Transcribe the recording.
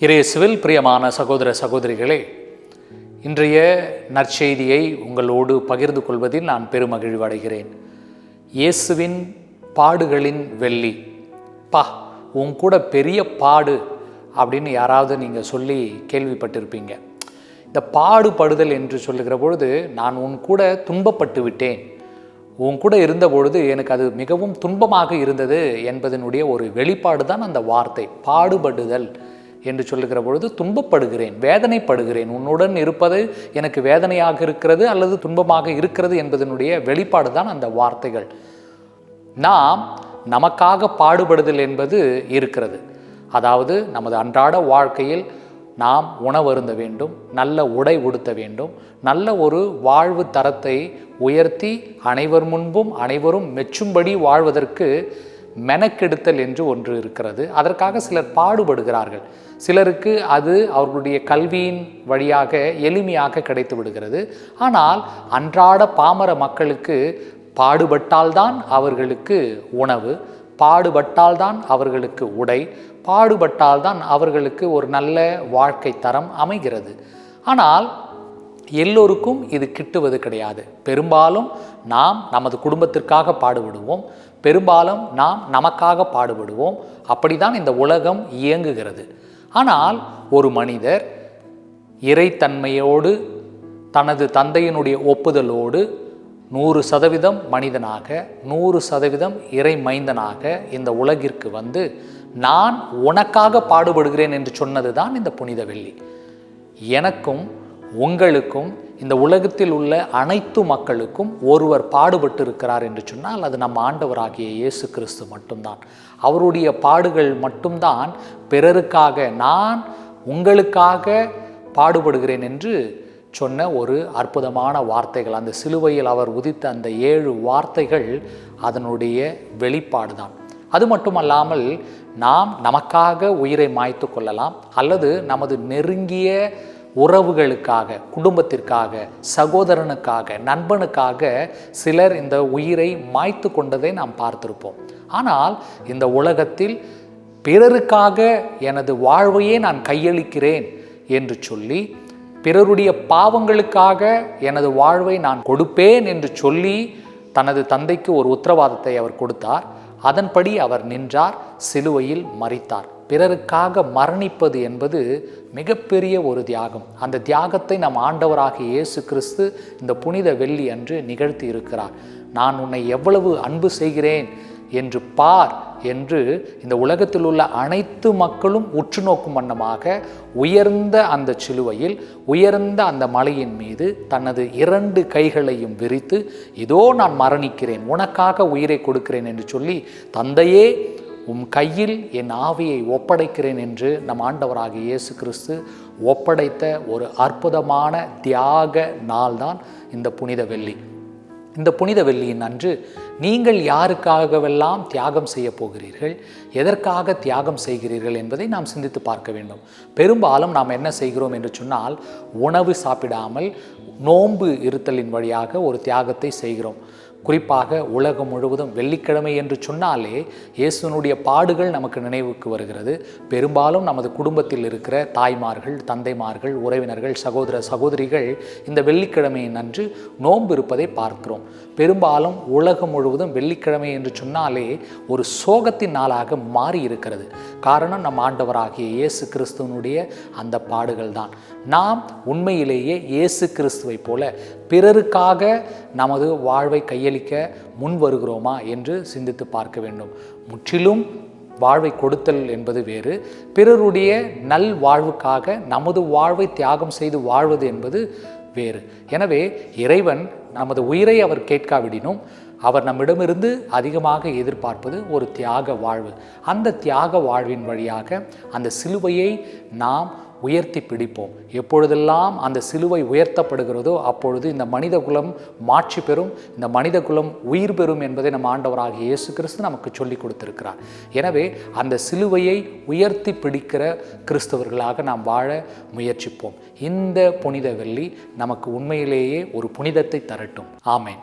இறையேசுவில் பிரியமான சகோதர சகோதரிகளே இன்றைய நற்செய்தியை உங்களோடு பகிர்ந்து கொள்வதில் நான் பெருமகிழ்வு அடைகிறேன் இயேசுவின் பாடுகளின் வெள்ளி. பா உன் கூட பெரிய பாடு அப்படின்னு யாராவது நீங்கள் சொல்லி கேள்விப்பட்டிருப்பீங்க. இந்த பாடுபடுதல் என்று சொல்லுகிற பொழுது நான் உன் கூட துன்பப்பட்டு விட்டேன். உன் கூட இருந்த பொழுது எனக்கு அது மிகவும் துன்பமாக இருந்தது என்பதனுடைய ஒரு வெளிப்பாடு தான் அந்த வார்த்தை பாடுபடுதல். என்று சொல்லுகிற பொழுது துன்பப்படுகிறேன் வேதனைப்படுகிறேன். உன்னுடன் இருப்பது எனக்கு வேதனையாக இருக்கிறது அல்லது துன்பமாக இருக்கிறது என்பதனுடைய வெளிப்பாடு தான் அந்த வார்த்தைகள். நாம் நமக்காக பாடுபடுதல் என்பது இருக்கிறது. அதாவது நமது அன்றாட வாழ்க்கையில் நாம் உணவருந்த வேண்டும் நல்ல உடை உடுத்த வேண்டும் நல்ல ஒரு வாழ்வு தரத்தை உயர்த்தி அனைவர் முன்பும் அனைவரும் மெச்சும்படி வாழ்வதற்கு மெனக்கெடுத்தல் என்று ஒன்று இருக்கிறது. அதற்காக சிலர் பாடுபடுகிறார்கள். சிலருக்கு அது அவர்களுடைய கல்வியின் வழியாக எளிமையாக கிடைத்து விடுகிறது. ஆனால் அன்றாட பாமர மக்களுக்கு பாடுபட்டால்தான் அவர்களுக்கு உணவு பாடுபட்டால்தான் அவர்களுக்கு உடை பாடுபட்டால்தான் அவர்களுக்கு ஒரு நல்ல வாழ்க்கை தரம் அமைகிறது. ஆனால் எல்லோருக்கும் இது கிட்டுவது கிடையாது. பெரும்பாலும் நாம் நமது குடும்பத்திற்காக பாடுபடுவோம். பெரும்பாலும் நாம் நமக்காக பாடுபடுவோம். அப்படிதான் இந்த உலகம் இயங்குகிறது. ஆனால் ஒரு மனிதர் இறைத்தன்மையோடு தனது தந்தையினுடைய ஒப்புதலோடு நூறு சதவீதம் மனிதனாக நூறு சதவீதம் இறை மைந்தனாக இந்த உலகிற்கு வந்து நான் உனக்காக பாடுபடுகிறேன் என்று சொன்னது தான் இந்த புனித வெள்ளி. எனக்கும் உங்களுக்கும் இந்த உலகத்தில் உள்ள அனைத்து மக்களுக்கும் ஒருவர் பாடுபட்டு இருக்கிறார் என்று சொன்னால் அது நம் ஆண்டவராகிய இயேசு கிறிஸ்து மட்டும்தான். அவருடைய பாடுகள் மட்டும்தான் பிறருக்காக நான் உங்களுக்காக பாடுபடுகிறேன் என்று சொன்ன ஒரு அற்புதமான வார்த்தைகள். அந்த சிலுவையில் அவர் உதித்த அந்த ஏழு வார்த்தைகள் அதனுடைய வெளிப்பாடு தான் அது மட்டுமல்லாமல் நாம் நமக்காக உயிரை மாய்த்து கொள்ளலாம் அல்லது நமது நெருங்கிய உறவுகளுக்காக குடும்பத்திற்காக சகோதரனுக்காக நண்பனுக்காக சிலர் இந்த உயிரை மாய்த்து கொண்டதை நாம் பார்த்திருப்போம். ஆனால் இந்த உலகத்தில் பிறருக்காக எனது வாழ்வையே நான் கையளிக்கிறேன் என்று சொல்லி பிறருடைய பாவங்களுக்காக எனது வாழ்வை நான் கொடுப்பேன் என்று சொல்லி தனது தந்தைக்கு ஒரு உத்தரவாதத்தை அவர் கொடுத்தார். அதன்படி அவர் நின்றார் சிலுவையில் மறித்தார் பிறருக்காக மரணிப்பது என்பது மிகப்பெரிய ஒரு தியாகம். அந்த தியாகத்தை நம் ஆண்டவராகிய இயேசு கிறிஸ்து இந்த புனித வெள்ளி அன்று நிகழ்த்தி இருக்கிறார். நான் உன்னை எவ்வளவு அன்பு செய்கிறேன் என்று பார் என்று இந்த உலகத்தில் உள்ள அனைத்து மக்களும் உற்று நோக்கும் வண்ணமாக உயர்ந்த அந்த சிலுவையில் உயர்ந்த அந்த மலையின் மீது தனது இரண்டு கைகளையும் விரித்து இதோ நான் மரணிக்கிறேன் உனக்காக உயிரை கொடுக்கிறேன் என்று சொல்லி தந்தையே உம் கையில் என் ஆவியை ஒப்படைக்கிறேன் என்று நம் ஆண்டவராகிய இயேசு கிறிஸ்து ஒப்படைத்த ஒரு அற்புதமான தியாக நாள்தான் இந்த புனித வெள்ளி. இந்த புனித வெள்ளியின் அன்று நீங்கள் யாருக்காகவெல்லாம் தியாகம் செய்ய போகிறீர்கள் எதற்காக தியாகம் செய்கிறீர்கள் என்பதை நாம் சிந்தித்து பார்க்க வேண்டும். பெரும்பாலும் நாம் என்ன செய்கிறோம் என்று சொன்னால் உணவு சாப்பிடாமல் நோன்பு இருத்தலின் வழியாக ஒரு தியாகத்தை செய்கிறோம். குறிப்பாக உலகம் முழுவதும் வெள்ளிக்கிழமை என்று சொன்னாலே இயேசுனுடைய பாடுகள் நமக்கு நினைவுக்கு வருகிறது. பெரும்பாலும் நமது குடும்பத்தில் இருக்கிற தாய்மார்கள் தந்தைமார்கள் உறவினர்கள் சகோதர சகோதரிகள் இந்த வெள்ளிக்கிழமையின் அன்று நோன்பு இருப்பதை பார்க்கிறோம். பெரும்பாலும் உலகம் முழுவதும் வெள்ளிக்கிழமை என்று சொன்னாலே ஒரு சோகத்தின் நாளாக மாறி இருக்கிறது. காரணம் நம் ஆண்டவராகிய இயேசு கிறிஸ்துவனுடைய அந்த பாடுகள் தான். நாம் உண்மையிலேயே இயேசு கிறிஸ்துவை போல பிறருக்காக நமது வாழ்வை கையளிக்க முன் வருகிறோமா என்று சிந்தித்து பார்க்க வேண்டும். முற்றிலும் வாழ்வை கொடுத்தல் என்பது வேறு. பிறருடைய நல் வாழ்வுக்காக நமது வாழ்வை தியாகம் செய்து வாழ்வது என்பது வேறு. எனவே இறைவன் நமது உயிரை அவர் கேட்காவிடினும் அவர் நம்மிடமிருந்து அதிகமாக எதிர்பார்ப்பது ஒரு தியாக வாழ்வு. அந்த தியாக வாழ்வின் வழியாக அந்த சிலுவையை நாம் உயர்த்தி பிடிப்போம். எப்பொழுதெல்லாம் அந்த சிலுவை உயர்த்தப்படுகிறதோ அப்பொழுது இந்த மனித குலம் மாட்சி பெறும் இந்த மனித குலம் உயிர் பெறும் என்பதை நம் ஆண்டவராகிய இயேசு கிறிஸ்து நமக்கு சொல்லிக் கொடுத்திருக்கிறார். எனவே அந்த சிலுவையை உயர்த்தி பிடிக்கிற கிறிஸ்தவர்களாக நாம் வாழ முயற்சிப்போம். இந்த புனித வெள்ளி நமக்கு உண்மையிலேயே ஒரு புனிதத்தை தரட்டும். ஆமேன்.